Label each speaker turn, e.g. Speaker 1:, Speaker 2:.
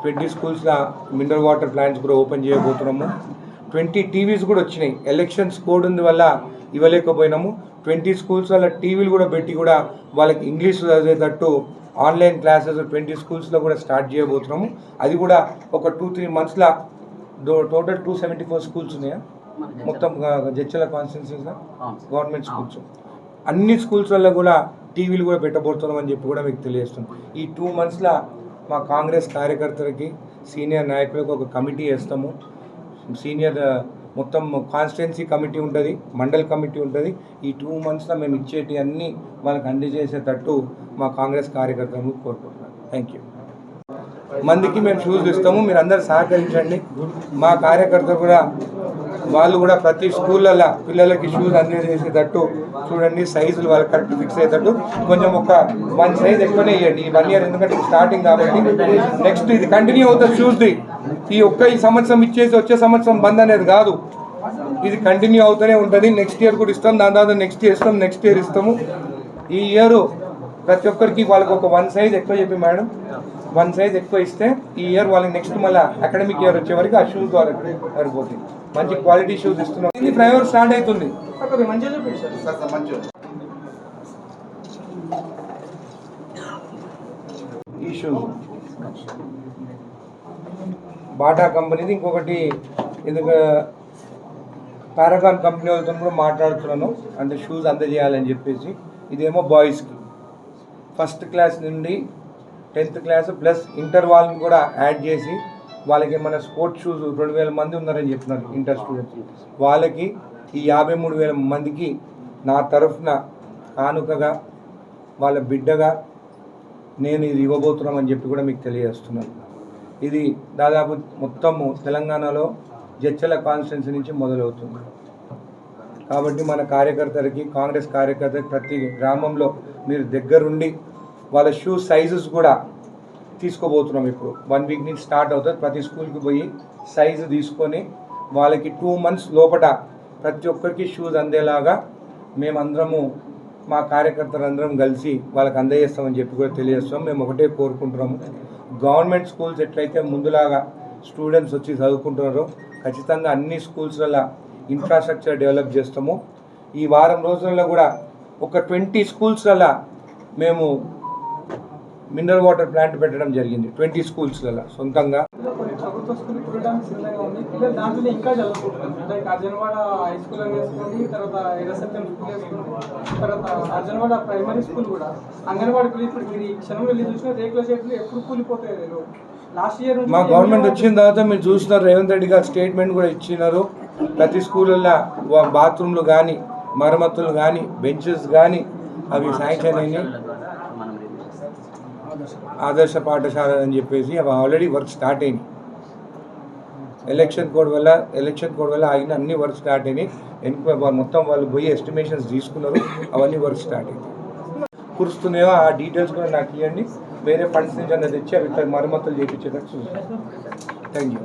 Speaker 1: Twenty స్కూల్స్లో mineral water plants కూడా open చేయబోతున్నాము. ట్వంటీ టీవీస్ కూడా వచ్చినాయి. ఎలక్షన్స్ కోడ్ ఉంది వల్ల ఇవ్వలేకపోయినాము. ట్వంటీ స్కూల్స్ వల్ల టీవీలు కూడా పెట్టి కూడా వాళ్ళకి ఇంగ్లీష్ చదివేటట్టు ఆన్లైన్ క్లాసెస్ ట్వంటీ స్కూల్స్లో కూడా స్టార్ట్ చేయబోతున్నాము. అది కూడా ఒక టూ త్రీ మంత్స్లో total two seventy four schools ఉన్నాయా? మొత్తం జడ్చల కాన్స్టిట్యున్సీస్లో గవర్నమెంట్ స్కూల్స్. అన్ని స్కూల్స్ వల్ల కూడా టీవీలు కూడా పెట్టబోతున్నాం అని చెప్పి కూడా మీకు తెలియజేస్తున్నాం. ఈ టూ మంత్స్లో మా కాంగ్రెస్ కార్యకర్తలకి సీనియర్ నాయకులకు ఒక కమిటీ వేస్తాము. సీనియర్ మొత్తం కాన్స్టిట్యున్సీ కమిటీ ఉంటుంది మండల్ కమిటీ ఉంటుంది. ఈ టూ మంత్స్లో మేము ఇచ్చేటి అన్నీ వాళ్ళకి అందజేసేటట్టు మా కాంగ్రెస్ కార్యకర్తలను కోరుకుంటున్నాను. థ్యాంక్ యూ మందికి మేము షూస్ ఇస్తాము మీరు అందరు సహకరించండి. మా కార్యకర్తలు కూడా వాళ్ళు కూడా ప్రతి స్కూళ్ళల్లో పిల్లలకి షూస్ అందజేసేటట్టు చూడండి సైజులు వాళ్ళు కరెక్ట్ ఫిక్స్ అయ్యేటట్టు కొంచెం ఒక వన్ సైజ్ ఎక్కువనే ఇవ్వండి. ఈ వన్ ఇయర్ ఎందుకంటే స్టార్టింగ్ కాబట్టి నెక్స్ట్ ఇది కంటిన్యూ అవుతుంది షూస్ది ఈ ఒక్క ఈ సంవత్సరం ఇచ్చేసి వచ్చే సంవత్సరం బంద్ అనేది కాదు. ఇది కంటిన్యూ అవుతూనే ఉంటుంది. నెక్స్ట్ ఇయర్ కూడా ఇస్తాం దాని తర్వాత నెక్స్ట్ ఇయర్ ఇస్తాం నెక్స్ట్ ఇయర్ ఇస్తాము. ఈ ఇయర్ ప్రతి ఒక్కరికి వాళ్ళకి ఒక వన్ సైజ్ ఎక్కువ చెప్పి మేడం. వన్ సైజ్ ఎక్కువ ఇస్తే ఈ ఇయర్ వాళ్ళకి నెక్స్ట్ మళ్ళీ అకాడమిక్ ఇయర్ వచ్చే వరకు ఆ షూస్ వాళ్ళకి సరిపోతుంది మంచి క్వాలిటీ షూస్ ఇస్తున్నాం. ఇది ఫ్లైఓవర్ స్టార్ట్ అవుతుంది. ఈ షూస్ బాటా కంపెనీది ఇంకొకటి ఎందుకు పారాగాన్ కంపెనీ వాళ్ళతో కూడా మాట్లాడుతున్నాను. అంటే షూస్ అందజేయాలని చెప్పేసి. ఇదేమో బాయ్స్కి ఫస్ట్ క్లాస్ నుండి టెన్త్ క్లాస్ ప్లస్ ఇంటర్ వాళ్ళని కూడా యాడ్ చేసి వాళ్ళకి మన స్పోర్ట్స్ షూస్ రెండు వేల మంది ఉన్నారని చెప్తున్నారు ఇంటర్ స్టూడెంట్స్. వాళ్ళకి ఈ యాభై మూడు వేల మందికి నా తరఫున కానుకగా వాళ్ళ బిడ్డగా నేను ఇది ఇవ్వబోతున్నామని చెప్పి కూడా మీకు తెలియజేస్తున్నాను. ఇది దాదాపు మొత్తము తెలంగాణలో జడ్చల కాన్స్టిట్యున్సీ నుంచి మొదలవుతుంది. కాబట్టి మన కార్యకర్తలకి కాంగ్రెస్ కార్యకర్తకి ప్రతి గ్రామంలో మీరు దగ్గరుండి వాళ్ళ షూ సైజెస్ కూడా తీసుకోబోతున్నాం ఇప్పుడు. వన్ వీక్ నుంచి స్టార్ట్ అవుతుంది. ప్రతి స్కూల్కి పోయి సైజు తీసుకొని వాళ్ళకి టూ మంత్స్ లోపట ప్రతి ఒక్కరికి షూస్ అందేలాగా మేమందరము మా కార్యకర్తలందరం కలిసి వాళ్ళకి అందజేస్తామని చెప్పి కూడా తెలియజేస్తాం. మేము ఒకటే కోరుకుంటున్నాము. గవర్నమెంట్ స్కూల్స్ ఎట్లయితే ముందులాగా స్టూడెంట్స్ వచ్చి చదువుకుంటున్నారో ఖచ్చితంగా అన్ని స్కూల్స్లలో ఇన్ఫ్రాస్ట్రక్చర్ డెవలప్ చేస్తాము. ఈ వారం రోజులలో కూడా ఒక ట్వంటీ స్కూల్స్లలో మేము మినరల్ వాటర్ ప్లాంట్ పెట్టడం జరిగింది. ట్వంటీ స్కూల్స్లలో సొంతంగా.
Speaker 2: ప్రైమరీ స్కూల్ కూడా. అంగన్వాడి
Speaker 1: మా గవర్నమెంట్ వచ్చిన తర్వాత మీరు చూసినారు రేవంత్ రెడ్డి గారు స్టేట్మెంట్ కూడా ఇచ్చినారు. ప్రతి స్కూళ్ళల్లో బాత్రూమ్లు కానీ మరమ్మతులు కానీ బెంచెస్ కానీ అవి శాంక్షన్ అయినాయి. ఆదర్శ పాఠశాల. అని చెప్పేసి అవి ఆల్రెడీ వర్క్ స్టార్ట్ అయినాయి. ఎలక్షన్ కోడ్ వల్ల ఎలక్షన్ కోడ్ వల్ల ఆగిన అన్ని వర్క్ స్టార్ట్ అయినాయి. ఎన్క్వైరీ వాళ్ళు మొత్తం వాళ్ళు పోయి ఎస్టిమేషన్స్ తీసుకున్నారు. అవన్నీ వర్క్ స్టార్ట్ అయినాయి కురుస్తున్నాయో ఆ డీటెయిల్స్ కూడా నాకు ఇవ్వండి. వేరే ఫండ్స్ నుంచి అన్నది తెచ్చి అవి ఇట్లా మరమ్మతులు చేయించేటట్టు చూస్తాను. Thank you